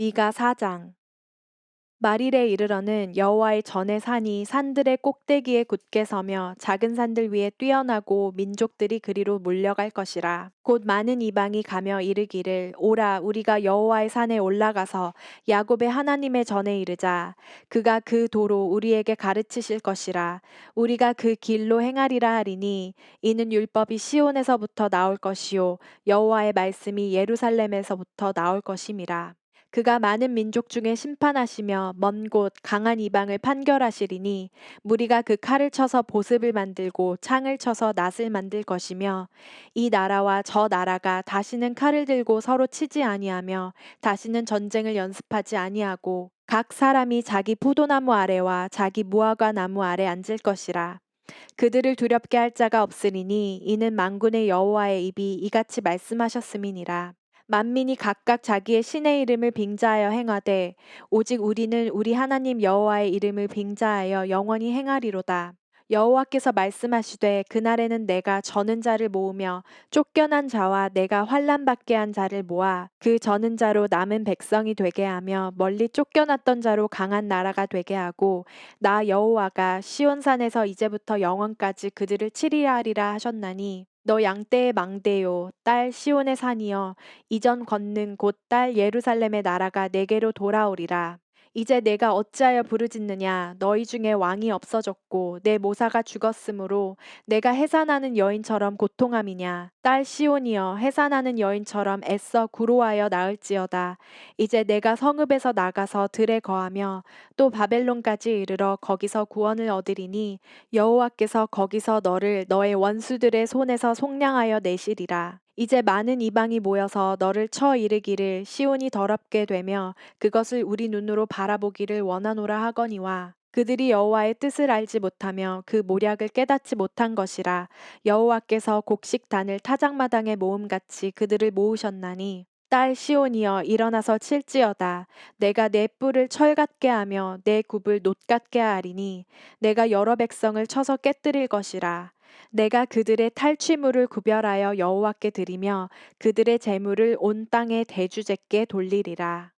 미가 4장. 마릴에 이르러는 여호와의 전의 산이 산들의 꼭대기에 굳게 서며 작은 산들 위에 뛰어나고 민족들이 그리로 몰려갈 것이라. 곧 많은 이방이 가며 이르기를 오라 우리가 여호와의 산에 올라가서 야곱의 하나님의 전에 이르자. 그가 그 도로 우리에게 가르치실 것이라. 우리가 그 길로 행하리라 하리니 이는 율법이 시온에서부터 나올 것이요 여호와의 말씀이 예루살렘에서부터 나올 것임이라 그가 많은 민족 중에 심판하시며 먼 곳 강한 이방을 판결하시리니 무리가 그 칼을 쳐서 보습을 만들고 창을 쳐서 낫을 만들 것이며 이 나라와 저 나라가 다시는 칼을 들고 서로 치지 아니하며 다시는 전쟁을 연습하지 아니하고 각 사람이 자기 포도나무 아래와 자기 무화과 나무 아래 앉을 것이라. 그들을 두렵게 할 자가 없으리니 이는 만군의 여호와의 입이 이같이 말씀하셨음이니라 만민이 각각 자기의 신의 이름을 빙자하여 행하되 오직 우리는 우리 하나님 여호와의 이름을 빙자하여 영원히 행하리로다. 여호와께서 말씀하시되 그날에는 내가 저는 자를 모으며 쫓겨난 자와 내가 환난 받게 한 자를 모아 그 저는 자로 남은 백성이 되게 하며 멀리 쫓겨났던 자로 강한 나라가 되게 하고 나 여호와가 시온산에서 이제부터 영원까지 그들을 치리라 하리라 하셨나니 너 양떼의 망대요. 딸 시온의 산이여. 이전 걷는 곧 딸 예루살렘의 나라가 내게로 돌아오리라 이제 내가 어찌하여 부르짖느냐? 너희 중에 왕이 없어졌고 내 모사가 죽었으므로 내가 해산하는 여인처럼 고통함이냐? 딸 시온이여 해산하는 여인처럼 애써 구로하여 나을지어다. 이제 내가 성읍에서 나가서 들에 거하며 또 바벨론까지 이르러 거기서 구원을 얻으리니 여호와께서 거기서 너를 너의 원수들의 손에서 속량하여 내시리라 이제 많은 이방이 모여서 너를 쳐 이르기를 시온이 더럽게 되며 그것을 우리 눈으로 바라보기를 원하노라 하거니와 그들이 여호와의 뜻을 알지 못하며 그 모략을 깨닫지 못한 것이라 여호와께서 곡식단을 타작마당에 모음같이 그들을 모으셨나니 딸 시온이여 일어나서 칠지어다 내가 내 뿔을 철 같게 하며 내 굽을 노 같게 하리니 내가 여러 백성을 쳐서 깨뜨릴 것이라 내가 그들의 탈취물을 구별하여 여호와께 드리며 그들의 재물을 온 땅의 대주제께 돌리리라.